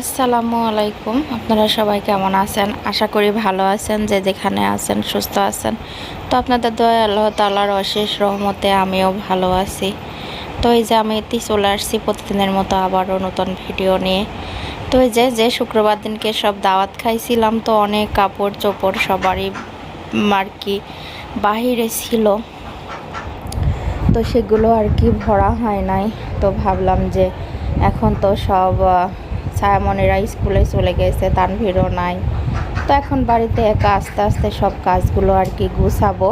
আসসালামু আলাইকুম। আপনারা সবাই কেমন আছেন? আশা করি ভালো আছেন, যে যেখানে আছেন, সুস্থ আছেন। তো আপনাদের দয়া আল্লাহ তালার অশেষ রহমতে আমিও ভালো আছি। তো এই যে আমি এতেই চলে আসছি প্রতিদিনের মতো আবারও নতুন ভিডিও নিয়ে। তো এই যে যে শুক্রবার দিনকে সব দাওয়াত খাইছিলাম, তো অনেক কাপড় চোপড় সবারই আর কি বাহিরে ছিল। তো সেগুলো আর কি ভরা হয় নাই। তো ভাবলাম যে এখন তো সব আহ, ছায়ামণিরা স্কুলে চলে গেছে তানভীরও নাই। তো এখন বাড়িতে একা আস্তে আস্তে সব কাজগুলো আর কি গুছাবো।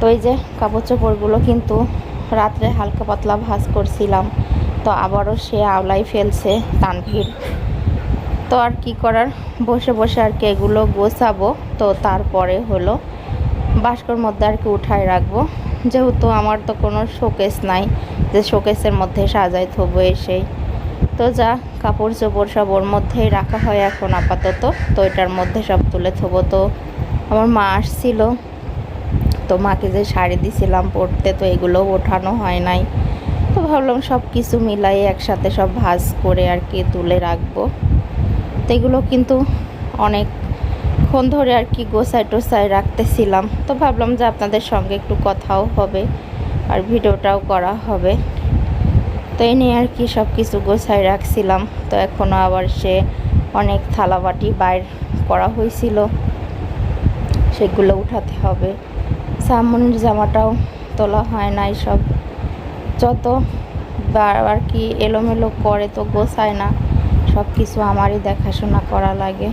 তো এই যে কাপড় চোপড়গুলো কিন্তু রাত্রে হালকা পাতলা ভাজ করছিলাম তো আবারও সে আওলাই ফেলছে তানভীর। তো আর কি করার? বসে বসে আর কি এগুলো গোছাবো তো তারপরে হলো বাস্কর মধ্যে আর কি উঠায় রাখব। যেহেতু আমার তো কোনো শোকেস নাই যে শোকেসের মধ্যে সাজাই থবো এসেই। তো যা কাপড় চোপড় সব ওর মধ্যেই রাখা হয় এখন আপাতত। তো এটার মধ্যে সব তুলে থবো। তো আমার মা আসছিল। তো মাকে যে শাড়ি দিছিলাম পরতে, তো এগুলো ওঠানো হয় নাই। তো ভাবলাম সব কিছু মিলাই একসাথে সব ভাজ করে আর কি তুলে রাখব। তো এগুলো কিন্তু অনেকক্ষণ ধরে আর কি গোছায় টোসায় রাখতেছিলাম। তো ভাবলাম যে আপনাদের সঙ্গে একটু কথাও হবে আর ভিডিওটাও করা হবে। তো এই নিয়ে আর কি সব কিছু গোছায় রাখছিলাম। তো এখনও আবার সে অনেক থালাবাটি বাইর করা হয়েছিল। সেগুলো উঠাতে হবে। সামনের জামাটাও তোলা হয় নাই সব। যত আর কি এলোমেলো করে তো গোছায় না। সব কিছু আমারই দেখাশোনা করা লাগে।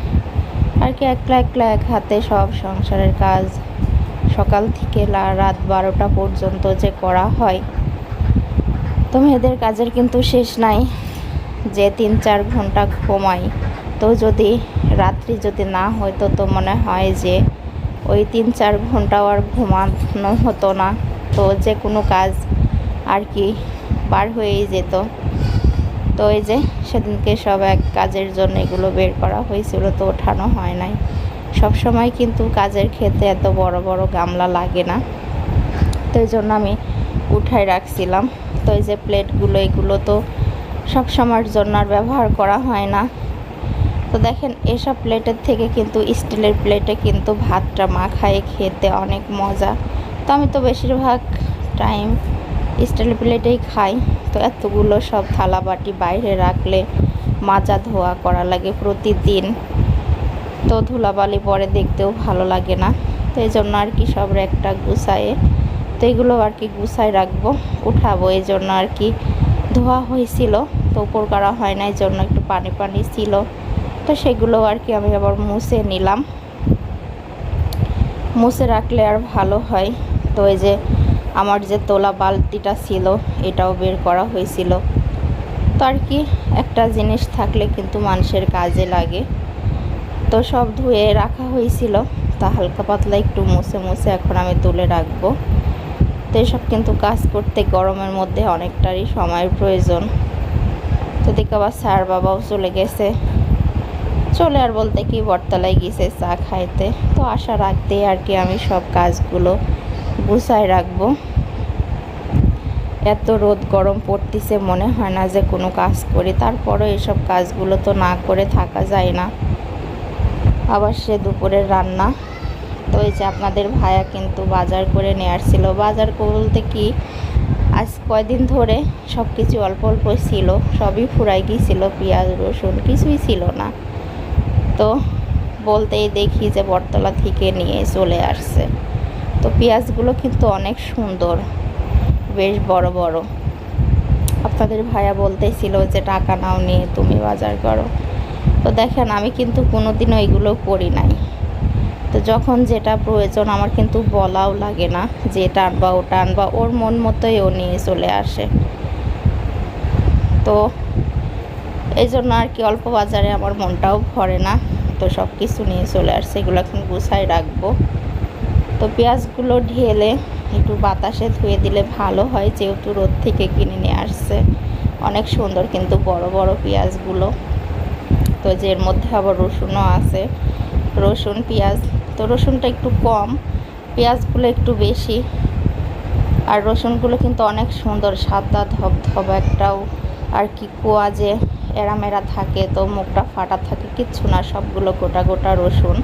আর কি একলা একলা এক হাতে সব সংসারের কাজ। সকাল থেকে রাত বারোটা পর্যন্ত যে করা হয়। তো মেয়েদের কাজের কিন্তু শেষ নাই, যে তিন চার ঘণ্টা ঘুমাই তো যদি রাত্রি যদি না হয়তো তো মনে হয় যে ওই তিন চার ঘন্টাও আর ঘুমানো হতো না। তো যে কোনো কাজ আর কি বার হয়েই যেত। তো এই যে সেদিনকে সব এক কাজের জন্য এগুলো বের করা হয়েছিল, তো ওঠানো হয় নাই। সব সময় কিন্তু কাজের ক্ষেত্রে এত বড় বড় গামলা লাগে না। তো এই জন্য আমি উঠাই রাখছিলাম। তো এই যে প্লেটগুলো, এগুলো তো সব সময়ের জন্য আর ব্যবহার করা হয় না। তো দেখেন, এসব প্লেটের থেকে কিন্তু স্টিলের প্লেটে কিন্তু ভাতটা মাখায় খেতে অনেক মজা। তো আমি তো বেশিরভাগ টাইম স্টিলের প্লেটেই খাই। তো এতগুলো সব থালা বাটি বাইরে রাখলে মাজা ধোয়া করা লাগে প্রতিদিন। তো ধুলাবালি পরে দেখতেও ভালো লাগে না। তো এই জন্য আর কি সব একটা গুছায়ে তো এগুলো আর কি গুছায় রাখব, উঠাবো, এই জন্য আর কি ধোয়া হয়েছিল। তো উপর করা হয় না, এই জন্য একটু পানি পানি ছিল। তো সেগুলো আর কি আমি আবার মুছে নিলাম। মুছে রাখলে আর ভালো হয়। তো এই যে আমার যে তোলা বালতিটা ছিল, এটাও বের করা হয়েছিল। তো আর কি একটা জিনিস থাকলে কিন্তু মানুষের কাজে লাগে। তো সব ধুয়ে রাখা হয়েছিল। তা হালকা পাতলা একটু মুছে মুছে এখন আমি তুলে রাখব। তো এসব কিন্তু কাজ করতে গরমের মধ্যে অনেকটারই সময়ের প্রয়োজন। তো দেখে আবার স্যার বাবাও চলে গেছে। চলে আর বলতে কি, বটতলায় গেছে চা খাইতে। তো আশা রাখতে আর কি আমি সব কাজগুলো গুছায় রাখব। এত রোদ গরম পড়তিছে, মনে হয় না যে কোনো কাজ করি। তারপরও এসব কাজগুলো তো না করে থাকা যায় না। আবার সে দুপুরের রান্না। তো এই যে আপনাদের ভাইয়া কিন্তু বাজার করে নিয়ে আসছিল। বাজার বলতে কি, আজ কয়দিন ধরে সব কিছু অল্প অল্প ছিল, সবই ফুরাই গিয়েছিল, পেঁয়াজ, রসুন কিছুই ছিল না। তো বলতেই দেখি যে বটতলা থেকে নিয়ে চলে আসছে। তো পেঁয়াজগুলো কিন্তু অনেক সুন্দর, বেশ বড় বড়। আপনাদের ভাইয়া বলতেছিল যে, টাকা নাও নিয়ে তুমি বাজার করো। তো দেখেন, আমি কিন্তু কোনোদিনও এগুলো করি নাই। তো যখন যেটা প্রয়োজন আমার কিন্তু বলাও লাগে না যে এটা আনবা ওটা আনবা ওর মন মতোই ও নিয়ে চলে আসে। তো এই জন্য আর কি অল্প বাজারে আমার মনটাও ভরে না, তো সব কিছু নিয়ে চলে আসছে এগুলো এখন গুছাই রাখব। তো পেঁয়াজগুলো ঢেলে একটু বাতাসে ধুয়ে দিলে ভালো হয়, যেহেতু রোদ থেকে কিনে নিয়ে আসছে। অনেক সুন্দর কিন্তু বড় বড় পেঁয়াজগুলো। তো যে এর মধ্যে আবার রসুনও আছে। রসুন, পেঁয়াজ। তো রসুনটা একটু কম, পেঁয়াজগুলো একটু বেশি। আর রসুনগুলো কিন্তু অনেক সুন্দর, সাদা ধবধব একটাও। আর কি কুয়া যে এরামেরা থাকে, তো মুখটা ফাটা থাকে, কিচ্ছু না, সবগুলো গোটা গোটা রসুন।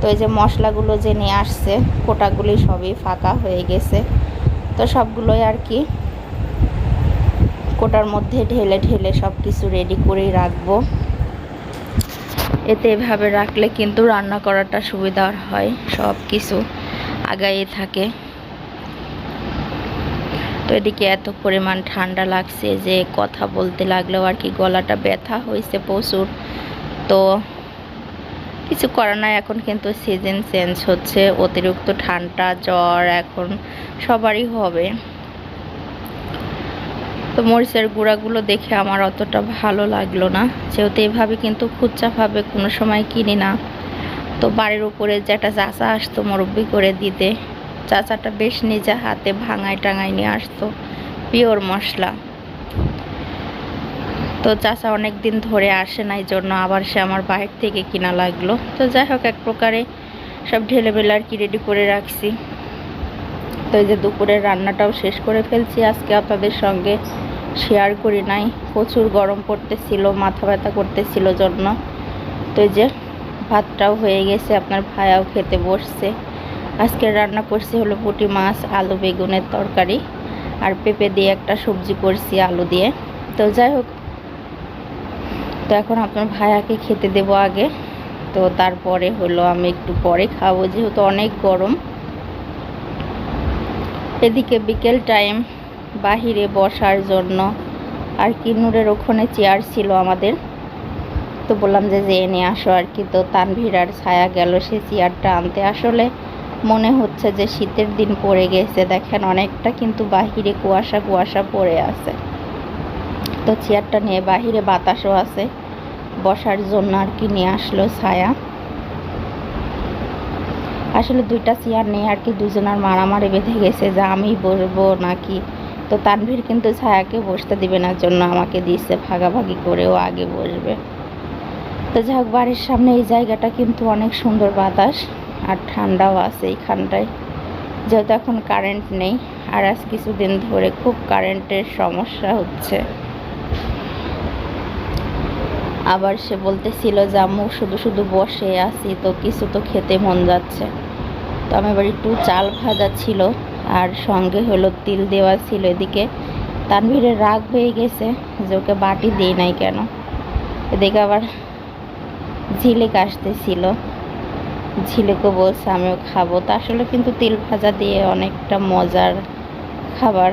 তো এই যে মশলাগুলো যে নিয়ে আসছে, কোটাগুলি সবই ফাঁকা হয়ে গেছে। তো সবগুলোই আর কি কোটার মধ্যে ঢেলে ঢেলে সব কিছু রেডি করেই রাখব। এতে এভাবে রাখলে কিন্তু রান্না করাটা সুবিধার হয়, সব কিছু আগায়ে থাকে। তো এদিকে এত পরিমাণ ঠান্ডা লাগছে যে কথা বলতে লাগলেও আর কি গলাটা ব্যথা হয়েছে প্রচুর। তো কিছু করার নাই, এখন কিন্তু সিজন চেঞ্জ হচ্ছে, অতিরিক্ত ঠান্ডা, জ্বর এখন সবারই হবে। তো মরিচের গুঁড়াগুলো দেখে আমার অতটা ভালো লাগল না। যেহেতু এভাবে কিন্তু খুচ্চাভাবে কোনো সময় কিনি না। তো বাড়ির উপরে যেটা চাচা আসতো মুরব্বি করে দিতে, চাচাটা বেশ নিজে হাতে ভাঙায় টাঙায় নিয়ে আসতো পিওর মশলা। তো চাচা অনেক দিন ধরে আসে না এই জন্য আবার সে আমার বাইরে থেকে কিনা লাগল। তো যাই হোক, এক প্রকারে সব ঢেলে বেলে আর কি রেডি করে রাখছি। তো এই যে দুপুরের রান্নাটাও শেষ করে ফেলছি। আজকে আপনাদের সঙ্গে শেয়ার করি নাই। প্রচুর গরম পড়তেছিল, মাথা ব্যথা করতেছিল জন্য। তো যে ভাতটাও হয়ে গেছে, আপনার ভাইয়াও খেতে বসছে। আজকে রান্না করছি হলো পুঁটি মাছ, আলু বেগুনের তরকারি আর পেঁপে দিয়ে একটা সবজি করছি আলু দিয়ে। তো যাই হোক, তো এখন আপনার ভাইয়াকে খেতে দেব আগে। তো তারপরে হলো আমি একটু পরে খাব, যেহেতু অনেক গরম। এদিকে বিকেল টাইম, বাহিরে বসার জন্য। আর কি, নূরের ওখানে চেয়ার ছিল আমাদের। তো বললাম যে যে এনে আসো আর কি। তো তানভীর আর ছায়া গেল সে চেয়ারটা আনতে। আসলে মনে হচ্ছে যে, শীতের দিন পড়ে গেছে। দেখেন, অনেকটা কিন্তু বাহিরে কুয়াশা কুয়াশা পড়ে আছে। তো চেয়ারটা নিয়ে বাহিরে বাতাসও আছে। বসার জন্য আর কি নিয়ে আসলো ছায়া। আসলে দুইটা চেয়ার নেই আর কি, দুজনের মারামারি বেঁধে গেছে, যে আমি বসবো নাকি? তো তানভীর কিন্তু ছায়াকে বসতে দিবে না, জন্য আমাকে দিচ্ছে ভাগাভাগি করেও আগে বসবে। তো যাই হোক বাড়ির সামনে এই জায়গাটা কিন্তু অনেক সুন্দর বাতাস আর ঠান্ডাও আছে এইখানটায় যেহেতু এখন কারেন্ট নেই, আর আজ কিছুদিন ধরে খুব কারেন্টের সমস্যা হচ্ছে। আবার সে বলতেছিল যে আম্মু, শুধু শুধু বসে আছি, তো কিছু তো খেতে মন যাচ্ছে। তো আমার এবার একটু চাল ভাজা ছিল আর সঙ্গে হলো তিল দেওয়া ছিল এদিকে। তানভীরের রাগ হয়ে গেছে যে ওকে বাটি দিই নাই কেন? এদিকে আবার ঝিলিক আসতেছিল। ঝিলিকও বলছে, আমিও খাব। তা আসলে কিন্তু তিল ভাজা দিয়ে অনেকটা মজার খাবার।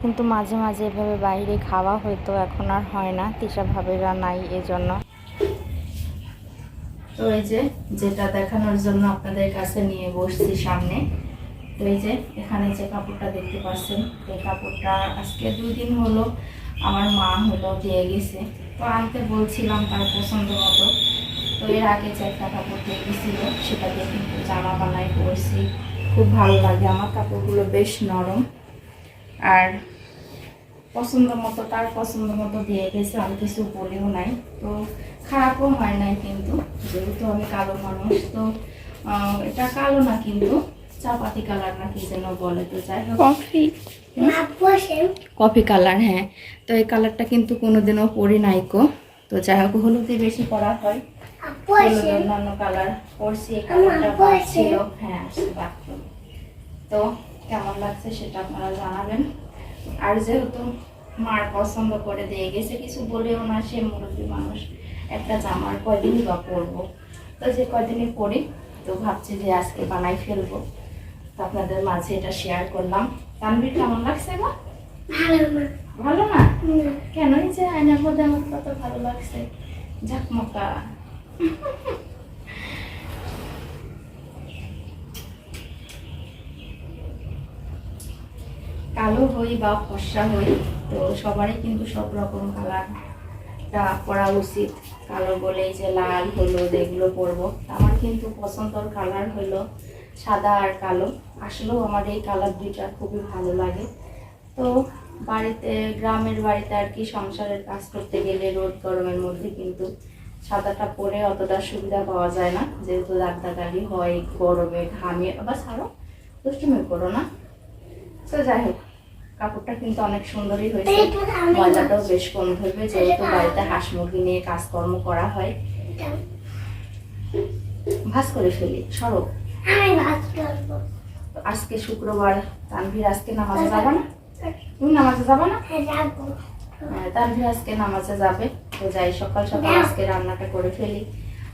কিন্তু মাঝে মাঝে এভাবে বাইরে খাওয়া হয়তো এখন আর হয় না ভাবেরা নাই এজন্য। তো এই যে, যেটা দেখানোর জন্য আপনাদের কাছে নিয়ে বসছি সামনে, তো এই যে, এখানে যে কাপড়টা দেখতে পাচ্ছেন, এই কাপড়টা আজকে দুই দিন হলো আমার মা হলো দিয়ে গেছে। তো আনতে বলছিলাম তার পছন্দ মতো, তো এর আগে যে একটা কাপড় দিয়ে গেছিল, সেটা কিন্তু জামা বানাই পরছি। খুব ভালো লাগে, আমার কাপড়গুলো বেশ নরম। আর পছন্দ মতো, তার পছন্দ মতো দিয়ে গেছে, আমি কিছু বলেও নাই। তো খারাপও হয় নাই কিন্তু যেহেতু আমি কালো মানুষ তো এটা কালো না কিন্তু চাপাতি কালার না কি যেন বলে তো যাই হোক। কফি। কফি কালার হ্যাঁ। তো এই কালারটা কিন্তু কোনোদিনও পরি নাই কো। তো যাই হোক হলুদে বেশি করা হয়। অন্যান্য কালার পরছি এই কালারটা ছিল হ্যাঁ বাথরুম তো কেমন লাগছে সেটা আপনারা জানাবেন। আর যেহেতু মার পছন্দ করে দিয়ে গেছে কিছু বলেও না সে মুরব্বী মানুষ। একটা জামার কয়দিনই বা পরবো। তো যে কয়দিনই পরি তো ভাবছি যে আজকে বানাই ফেলব। তো আপনাদের মাঝে এটা শেয়ার করলাম। তানভীর কেমন লাগছে গো? ভালো না কেন এই যে আয়নার মধ্যে আমার কত ভালো লাগছে। ঝাকমকা কালো হই বা ফর্সা হই তো সবারই কিন্তু সব রকম কালারটা পরা উচিত। কালো বলেই যে লাল হলুদ এগুলো পরবো। আমার কিন্তু পছন্দর কালার হলো সাদা আর কালো। আসলেও আমার এই কালার দুইটা খুবই ভালো লাগে। তো বাড়িতে, গ্রামের বাড়িতে আর কি সংসারের কাজ করতে গেলে রোদ গরমের মধ্যে কিন্তু সাদাটা পরে অতটা সুবিধা পাওয়া যায় না। যেহেতু দাগদাগালি হয়, গরমে ঘামে বা ছাড়ো দুষ্টুমি করো না। তো যাই হোক কাপড়টা কিন্তু অনেক সুন্দরই হয়েছে। ময়দাটাও বেশ কম ধরবে যেহেতু বাড়িতে হাঁস মুরগি নিয়ে কাজকর্ম করা হয়। ভাস করে ফেলি করব। আজকে শুক্রবার তানভীর আজকে নামাজে যাবে না? তুমি নামাজে যাবে না? হ্যাঁ হ্যাঁ, তানভীর আজকে নামাজে যাবে। তো যাই সকাল সকাল আজকে রান্নাটা করে ফেলি।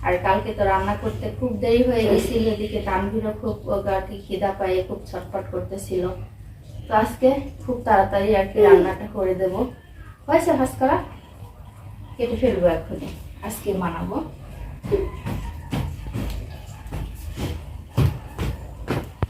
আর কালকে তো রান্না করতে খুব দেরি হয়ে গেছিল এদিকে তানভীরও খুব আর কি খিদা পায়ে খুব ছটফট করতেছিল। তো আজকে খুব তাড়াতাড়ি আর কি রান্নাটা করে দেবো। হয়েছে ভাস্করা? কেটে ফেলব এখনই। আজকে বানাবো।